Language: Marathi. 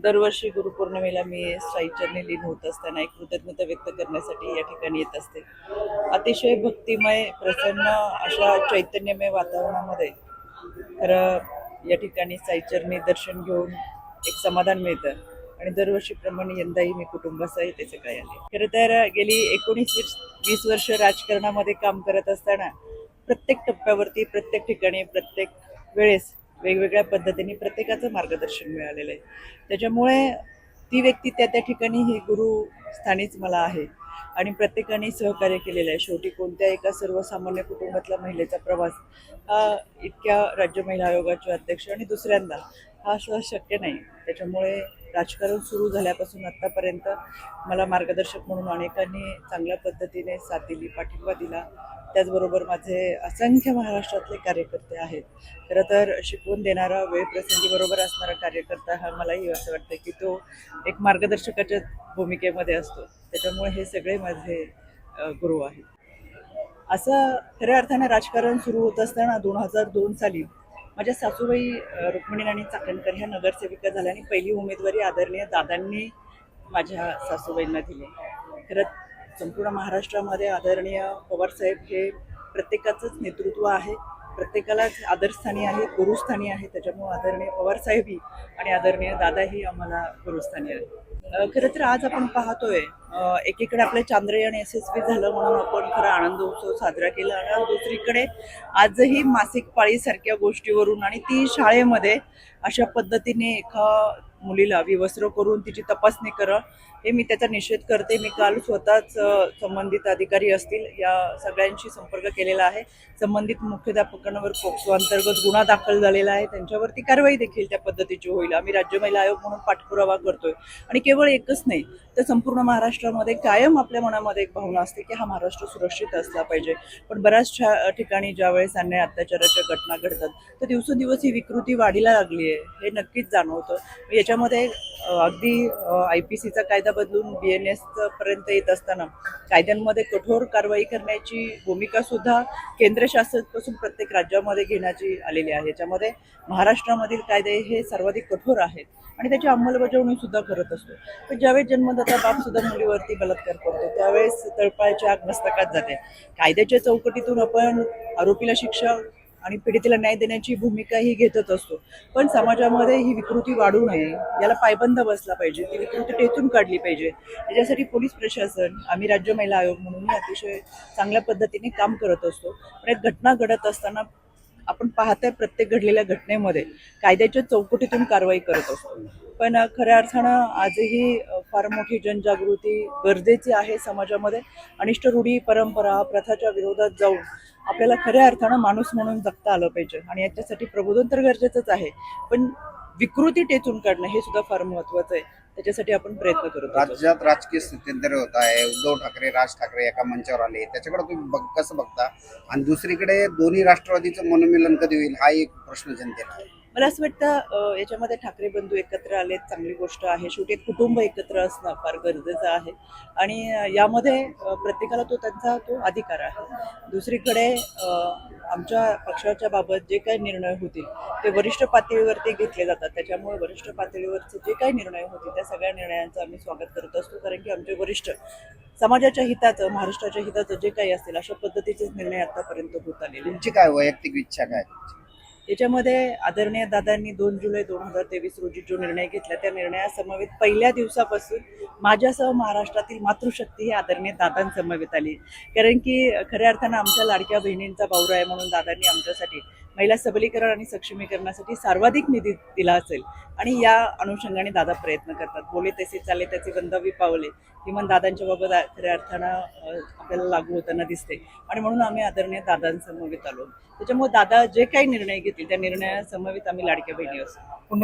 दरवर्षी गुरुपौर्णिमेला मी साईचरणी लीन होत असताना एक कृतज्ञता व्यक्त करण्यासाठी या ठिकाणी येत असते. अतिशय भक्तिमय प्रसन्न अशा चैतन्यमय वातावरणामध्ये खरं या ठिकाणी साईचरणी दर्शन घेऊन एक समाधान मिळतं आणि दरवर्षीप्रमाणे यंदाही मी कुटुंबासह त्याचे काय आले खरं तर गेली एकोणीस वीस वर्ष राजकारणामध्ये काम करत असताना प्रत्येक टप्प्यावरती प्रत्येक ठिकाणी प्रत्येक वेळेस वेगवेगळ्या पद्धतीने प्रत्येकाचं मार्गदर्शन मिळालेलं आहे. त्याच्यामुळे ती व्यक्ती त्या त्या ठिकाणी ही गुरु स्थानीच मला आहे. आणि प्रत्येकाने सहकार्य केलेलं आहे. शेवटी कोणत्या एका सर्वसामान्य कुटुंबातला महिलेचा प्रवास हा इतक्या राज्य महिला आयोगाच्या अध्यक्ष आणि दुसऱ्यांदा हा सहज शक्य नाही. त्याच्यामुळे राजकारण सुरू झाल्यापासून आत्तापर्यंत मला मार्गदर्शक म्हणून अनेकांनी चांगल्या पद्धतीने साथ दिली पाठिंबा दिला. त्याचबरोबर माझे असंख्य महाराष्ट्रातले कार्यकर्ते आहेत. खरं तर शिकवून देणारा वेळ प्रसंगीबरोबर असणारा कार्यकर्ता हा मलाही असं वाटतं की तो एक मार्गदर्शकाच्या भूमिकेमध्ये असतो. त्याच्यामुळे हे सगळे माझे गुरु आहेत. असं खऱ्या अर्थानं राजकारण सुरू होत असताना दोन हजार दोन साली माझ्या सासूबाई रुक्मिणी राणी चाकणकर ह्या नगरसेविका झाल्या आणि पहिली उमेदवारी आदरणीय दादांनी माझ्या सासूबाईंना दिली. खरं संपूर्ण महाराष्ट्रामध्ये आदरणीय पवारसाहेब हे प्रत्येकाचंच नेतृत्व आहे. प्रत्येकालाच आदरस्थानी आहे गुरुस्थानी आहे. त्याच्यामुळे आदरणीय पवारसाहेबही आणि आदरणीय दादाही आम्हाला गुरुस्थानी आहे खरं तर आज आपण पाहतोय एकीकडे आपले चांद्रयान यशस्वी झालं म्हणून आपण खरा आनंद उत्सव साजरा केला आणि दुसरीकडे आजही मासिक पाळीसारख्या गोष्टीवरून आणि ती शाळेमध्ये अशा पद्धतीने एका मुलीला विवस्त्र करून तिची तपासणी करा. हे मी त्याचा निषेध करते. मी काल स्वतःच संबंधित अधिकारी असतील या सगळ्यांशी संपर्क केलेला आहे. संबंधित मुख्याध्यापकांवर पोक्सो अंतर्गत गुन्हा दाखल झालेला आहे. त्यांच्यावरती कारवाई देखील त्या पद्धतीची होईल. आम्ही राज्य महिला आयोग म्हणून पाठपुरावा करतोय. आणि केवळ एकच नाही तर संपूर्ण महाराष्ट्रामध्ये कायम आपल्या मनामध्ये एक भावना असते की हा महाराष्ट्र सुरक्षित असला पाहिजे. पण बऱ्याचशा ठिकाणी ज्यावेळेस अन्याय अत्याचाराच्या घटना घडतात तर दिवसेंदिवस ही विकृती वाढीला लागली आहे. हे नक्कीच जाणवतं. याच्या त्याच्यामध्ये अगदी आय पी सीचा कायदा बदलून बी एन एसपर्यंत येत असताना कायद्यांमध्ये कठोर कारवाई करण्याची भूमिका सुद्धा केंद्र शासनापासून प्रत्येक राज्यामध्ये घेण्याची आलेली आहे. याच्यामध्ये महाराष्ट्रामधील कायदे हे सर्वाधिक कठोर आहेत आणि त्याची अंमलबजावणी सुद्धा करत असतो. पण ज्यावेळेस जन्मदाता बापसुद्धा मुलीवरती बलात्कार करतो त्यावेळेस तळपायाची आग मस्तकात जाते. कायद्याच्या चौकटीतून आपण आरोपीला शिक्षा आणि पीडितेला न्याय देण्याची भूमिका ही घेतच असतो. पण समाजामध्ये ही विकृती वाढू नये याला पायबंद बसला पाहिजे ती विकृती टेचून काढली पाहिजे. याच्यासाठी पोलीस प्रशासन आम्ही राज्य महिला आयोग म्हणूनही अतिशय चांगल्या पद्धतीने काम करत असतो. पण एक घटना घडत असताना आपण पाहताय प्रत्येक घडलेल्या घटनेमध्ये कायद्याच्या चौकटीतून कारवाई करत असतो. पण खऱ्या अर्थानं आजही फार मोठी जनजागृती गरजेची आहे समाजामध्ये. अनिष्ट रूढी परंपरा प्रथाच्या विरोधात जाऊन आपल्याला खऱ्या अर्थानं माणूस म्हणून जगता आलं पाहिजे. आणि याच्यासाठी प्रबोधन तर गरजेचंच आहे. पण विकृती टेचून काढणं हे सुद्धा फार महत्वाचं आहे. त्याच्यासाठी आपण प्रयत्न करू राज्यात राजकीय स्थित्यंतर होत आहे. उद्धव ठाकरे राज ठाकरे एका मंचावर आले. त्याच्याकडे तुम्ही बघ कसं बघता? आणि दुसरीकडे दोन्ही राष्ट्रवादीचं मनोमिलन कधी होईल हा एक प्रश्न जनतेला आहे. मला असं वाटतं याच्यामध्ये ठाकरे बंधू एकत्र आले चांगली गोष्ट आहे. शेवटी एक कुटुंब एकत्र असणं फार गरजेचं आहे. आणि यामध्ये प्रत्येकाला तो त्यांचा तो अधिकार आहे. दुसरीकडे आमच्या पक्षाच्या बाबत जे काही निर्णय होतील ते वरिष्ठ पातळीवरती घेतले जातात. त्याच्यामुळे वरिष्ठ पातळीवरचे जे काही निर्णय होतील त्या सगळ्या निर्णयांचं आम्ही स्वागत करत असतो. कारण की आमचे वरिष्ठ समाजाच्या हिताचं महाराष्ट्राच्या हिताचं जे काही असेल अशा पद्धतीचेच निर्णय आतापर्यंत होत आलेले तुमची काय वैयक्तिक इच्छा काय? याच्यामध्ये आदरणीय दादांनी दोन जुलै दोन हजार तेवीस रोजी जो निर्णय घेतला त्या निर्णयासमवेत पहिल्या दिवसापासून माझ्यासह महाराष्ट्रातील मातृशक्ती ही आदरणीय दादांसमवेत आली. कारण की खऱ्या अर्थानं आमच्या लाडक्या बहिणींचा भाऊरा आहे म्हणून दादांनी आमच्यासाठी महिला सबलीकरण आणि सक्षमीकरणासाठी सर्वाधिक निधी दिला असेल आणि या अनुषंगाने दादा प्रयत्न करतात. बोले तसे चाले त्याचे गंधवी पावले. ही मन दादांच्या बाबत खऱ्या अर्थानं आपल्याला लागू होताना दिसते. आणि म्हणून आम्ही आदरणीय दादांसमवेत आलो. त्याच्यामुळे दादा जे काही निर्णय घेतील त्या निर्णयासमवेत आम्ही लाडक्या बहिणी असतो